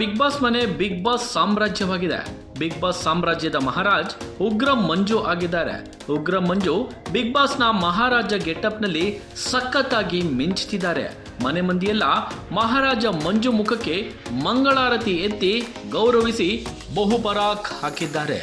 Big boss ಮನೆ big boss ಸಾಮ್ರಾಜ್ಯವಾಗಿದೆ. Big boss ಸಾಮ್ರಾಜ್ಯದ ಮಹಾರಾಜ್ ಉಗ್ರ ಮಂಜು ಆಗಿದ್ದಾರೆ. ಉಗ್ರ ಮಂಜು ಬಿಗ್ ಬಾಸ್ನ ಮಹಾರಾಜ ಗೆಟಪ್ನಲ್ಲಿ ಸಖತ್ತಾಗಿ ಮಿಂಚುತ್ತಿದ್ದಾರೆ ಮನೆ ಮಂದಿಯೆಲ್ಲ ಮಹಾರಾಜ ಮಂಜು ಮುಖಕ್ಕೆ ಮಂಗಳಾರತಿ ಎತ್ತಿ ಗೌರವಿಸಿ ಬಹುಬರಾಕ್ ಹಾಕಿದ್ದಾರೆ.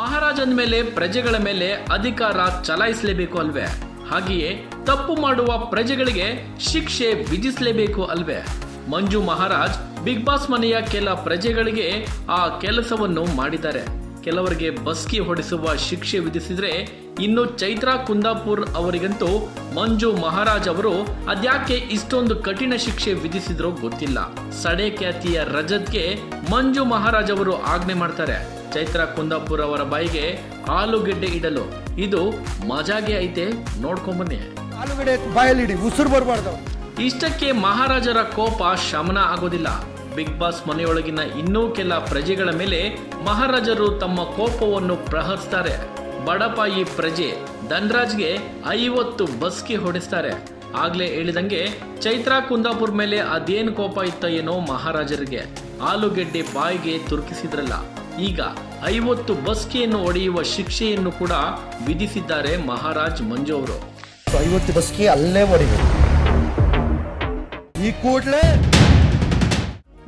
ಮಹಾರಾಜನ ಮೇಲೆ ಪ್ರಜೆಗಳ ಮೇಲೆ ಅಧಿಕಾರ ಚಲಾಯಿಸಲೇಬೇಕು ಅಲ್ವೇ? ಹಾಗೆಯೇ ತಪ್ಪು ಮಾಡುವ ಪ್ರಜೆಗಳಿಗೆ ಶಿಕ್ಷೆ ವಿಧಿಸಲೇಬೇಕು ಅಲ್ವೇ? ಮಂಜು ಮಹಾರಾಜ್ ಬಿಗ್ ಬಾಸ್ ಮನೆಯ ಕೆಲ ಪ್ರಜೆಗಳಿಗೆ ಆ ಕೆಲಸವನ್ನು ಮಾಡಿದ್ದಾರೆ. ಕೆಲವರಿಗೆ ಬಸ್ಕಿ ಹೊಡೆಸುವ ಶಿಕ್ಷೆ ವಿಧಿಸಿದ್ರೆ ಇನ್ನು ಚೈತ್ರಾ ಕುಂದಾಪುರ್ ಅವರಿಗಂತೂ ಮಂಜು ಮಹಾರಾಜ್ ಅವರು ಅದ್ಯಾಕೆ ಇಷ್ಟೊಂದು ಕಠಿಣ ಶಿಕ್ಷೆ ವಿಧಿಸಿದ್ರೋ ಗೊತ್ತಿಲ್ಲ. ಸಡೆ ಖ್ಯಾತಿಯ ರಜತ್ಗೆ ಮಂಜು ಮಹಾರಾಜ್ ಅವರು ಆಜ್ಞೆ ಮಾಡ್ತಾರೆ. ಚೈತ್ರಾ ಕುಂದಾಪುರ್ ಅವರ ಬಾಯಿಗೆ ಆಲೂಗೆಡ್ಡೆ ಇಡಲು. ಇದು ಮಜಾಗೆ ಐತೆ ನೋಡ್ಕೊಂಬನ್ನಿ ಆಲೂಗಡೆ ಬಾಯಲ್ಲಿಡಿ ಉಸಿರು ಬರಬಾರ್ದು. ಇಷ್ಟಕ್ಕೆ ಮಹಾರಾಜರ ಕೋಪ ಶಮನ ಆಗೋದಿಲ್ಲ. ಬಿಗ್ ಬಾಸ್ ಮನೆಯೊಳಗಿನ ಇನ್ನೂ ಕೆಲ ಪ್ರಜೆಗಳ ಮೇಲೆ ಮಹಾರಾಜರು ತಮ್ಮ ಕೋಪವನ್ನು ಪ್ರಹರಿಸ್ತಾರೆ. ಬಡಪಾಯಿ ಪ್ರಜೆ ಧನ್ರಾಜ್ಗೆ ಐವತ್ತು ಬಸ್ಕಿ ಹೊಡೆಸ್ತಾರೆ. ಆಗ್ಲೇ ಹೇಳಿದಂಗೆ ಚೈತ್ರಾ ಕುಂದಾಪುರ್ ಮೇಲೆ ಅದೇನು ಕೋಪ ಇತ್ತ ಏನೋ ಮಹಾರಾಜರಿಗೆ. ಆಲೂಗೆಡ್ಡೆ ಬಾಯಿಗೆ ತುರುಕಿಸಿದ್ರಲ್ಲ. ಈಗ ಐವತ್ತು ಬಸ್ಕಿಯನ್ನು ಒಡೆಯುವ ಶಿಕ್ಷೆಯನ್ನು ಕೂಡ ವಿಧಿಸಿದ್ದಾರೆ ಮಹಾರಾಜ್ ಮಂಜು ಅವರು. ಐವತ್ತು ಬಸ್ಕಿ ಅಲ್ಲೇ ಹೊಡಿಬೇಕು ಈ ಕೂಡಲೇ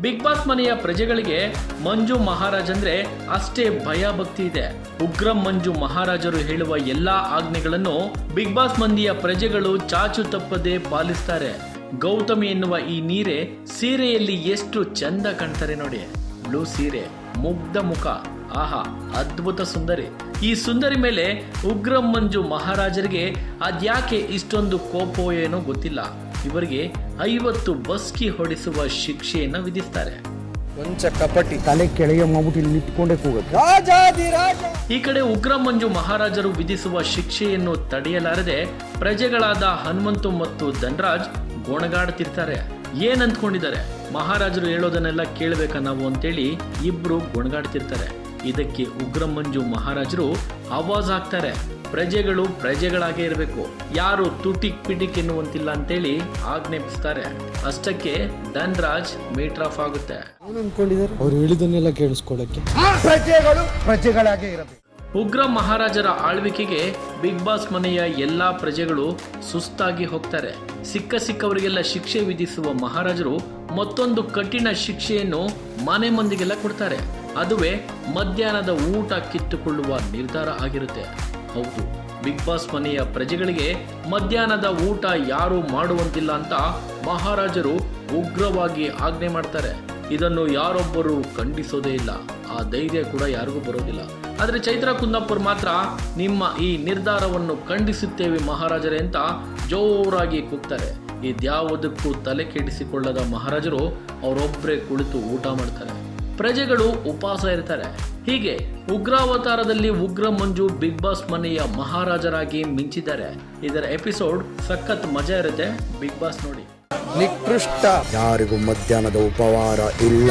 ಬಿಗ್ ಬಾಸ್ ಮನೆಯ ಪ್ರಜೆಗಳಿಗೆ ಮಂಜು ಮಹಾರಾಜ್ ಅಂದ್ರೆ ಅಷ್ಟೇ ಭಯ ಭಕ್ತಿ ಇದೆ. ಉಗ್ರಂ ಮಂಜು ಮಹಾರಾಜರು ಹೇಳುವ ಎಲ್ಲಾ ಆಜ್ಞೆಗಳನ್ನು ಬಿಗ್ ಬಾಸ್ ಮಂದಿಯ ಪ್ರಜೆಗಳು ಚಾಚು ತಪ್ಪದೆ ಪಾಲಿಸ್ತಾರೆ. ಗೌತಮಿ ಎನ್ನುವ ಈ ನೀರೆ ಸೀರೆಯಲ್ಲಿ ಎಷ್ಟು ಚಂದ ಕಾಣ್ತಾರೆ ನೋಡಿ. ಬ್ಲೂ ಸೀರೆ ಮುಗ್ಧ ಮುಖ ಆಹಾ ಅದ್ಭುತ ಸುಂದರಿ. ಈ ಸುಂದರಿ ಮೇಲೆ ಉಗ್ರ ಮಂಜು ಮಹಾರಾಜರಿಗೆ ಅದ್ಯಾಕೆ ಇಷ್ಟೊಂದು ಕೋಪೋ ಏನೋ ಗೊತ್ತಿಲ್ಲ. ಇವರಿಗೆ ಐವತ್ತು ಬಸ್ಕಿ ಹೊಡೆಸುವ ಶಿಕ್ಷೆಯನ್ನು ವಿಧಿಸ್ತಾರೆ. ಕೊಂಚ ಕಪಟಿ ತಲೆ ಕೆಳಗೆ ಮಾಡ್ಬಿಟ್ಟು ನಿಂತ್ಕೊಂಡೇ ಕೂಗುತ್ತೆ. ಈ ಕಡೆ ಉಗ್ರ ಮಂಜು ಮಹಾರಾಜರು ವಿಧಿಸುವ ಶಿಕ್ಷೆಯನ್ನು ತಡೆಯಲಾರದೆ ಪ್ರಜೆಗಳಾದ ಹನುಮಂತು ಮತ್ತು ಧನ್ರಾಜ್ ಗೊಣಗಾಡ್ತಿರ್ತಾರೆ. ಏನ್ ಅಂದ್ಕೊಂಡಿದ್ದಾರೆ ಮಹಾರಾಜರು ಹೇಳೋದನ್ನೆಲ್ಲ ಕೇಳ್ಬೇಕಾ ನಾವು ಅಂತೇಳಿ ಇಬ್ರು ಗೊಣಗಾಡ್ತಿರ್ತಾರೆ ಇದಕ್ಕೆ ಉಗ್ರ ಮಂಜು ಮಹಾರಾಜರು ಆವಾಜ್ ಹಾಕ್ತಾರೆ. ಪ್ರಜೆಗಳು ಪ್ರಜೆಗಳಾಗೇ ಇರಬೇಕು. ಯಾರು ತುಟಿಕ್ ಪಿಟಿಕ್ ಎನ್ನುವಂತಿಲ್ಲ ಅಂತೇಳಿ ಆಜ್ಞಾಪಿಸ್ತಾರೆ. ಅಷ್ಟಕ್ಕೆ ಧನ್ರಾಜ್ ಮೀಟರ್ ಆಫ್ ಆಗುತ್ತೆ. ಅವ್ರು ಹೇಳಿದನ್ನೆಲ್ಲ ಕೇಳಿಸ್ಕೊಳ್ಳಕ್ಕೆ ಪ್ರಜೆಗಳು ಪ್ರಜೆಗಳಾಗೇ ಇರಬೇಕು. ಉಗ್ರ ಮಹಾರಾಜರ ಆಳ್ವಿಕೆಗೆ ಬಿಗ್ ಬಾಸ್ ಮನೆಯ ಎಲ್ಲ ಪ್ರಜೆಗಳು ಸುಸ್ತಾಗಿ ಹೋಗ್ತಾರೆ. ಸಿಕ್ಕ ಸಿಕ್ಕವರಿಗೆಲ್ಲ ಶಿಕ್ಷೆ ವಿಧಿಸುವ ಮಹಾರಾಜರು ಮತ್ತೊಂದು ಕಠಿಣ ಶಿಕ್ಷೆಯನ್ನು ಮನೆ ಮಂದಿಗೆಲ್ಲ ಕೊಡ್ತಾರೆ. ಅದುವೇ ಮಧ್ಯಾಹ್ನದ ಊಟ ಕಿತ್ತುಕೊಳ್ಳುವ ನಿರ್ಧಾರ ಆಗಿರುತ್ತೆ. ಹೌದು ಬಿಗ್ ಬಾಸ್ ಮನೆಯ ಪ್ರಜೆಗಳಿಗೆ ಮಧ್ಯಾಹ್ನದ ಊಟ ಯಾರು ಮಾಡುವಂತಿಲ್ಲ ಅಂತ ಮಹಾರಾಜರು ಉಗ್ರವಾಗಿ ಆಜ್ಞೆ ಮಾಡ್ತಾರೆ. ಇದನ್ನು ಯಾರೊಬ್ಬರು ಖಂಡಿಸೋದೇ ಇಲ್ಲ. ಆ ಧೈರ್ಯ ಕೂಡ ಯಾರಿಗೂ ಬರೋದಿಲ್ಲ. ಆದರೆ ಚೈತ್ರ ಕುಂದಾಪುರ್ ಮಾತ್ರ ನಿಮ್ಮ ಈ ನಿರ್ಧಾರವನ್ನು ಖಂಡಿಸುತ್ತೇವೆ ಮಹಾರಾಜರೇ ಅಂತ ಜೋರಾಗಿ ಕೂಗ್ತಾರೆ. ಇದ್ಯಾವುದಕ್ಕೂ ತಲೆ ಕೆಡಿಸಿಕೊಳ್ಳದ ಮಹಾರಾಜರು ಅವರೊಬ್ಬರೇ ಕುಳಿತು ಊಟ ಮಾಡ್ತಾರೆ. ಪ್ರಜೆಗಳು ಉಪವಾಸ ಇರ್ತಾರೆ. ಹೀಗೆ ಉಗ್ರಾವತಾರದಲ್ಲಿ ಉಗ್ರ ಮಂಜು ಬಿಗ್ ಬಾಸ್ ಮನೆಯ ಮಹಾರಾಜರಾಗಿ ಮಿಂಚಿದ್ದಾರೆ. ಇದರ ಎಪಿಸೋಡ್ ಸಖತ್ ಮಜಾ ಇರುತ್ತೆ. ಬಿಗ್ ಬಾಸ್ ನೋಡಿ. ನಿಕೃಷ್ಟ. ಯಾರಿಗೂ ಮಧ್ಯಾಹ್ನದ ಉಪವಾರ ಇಲ್ಲ.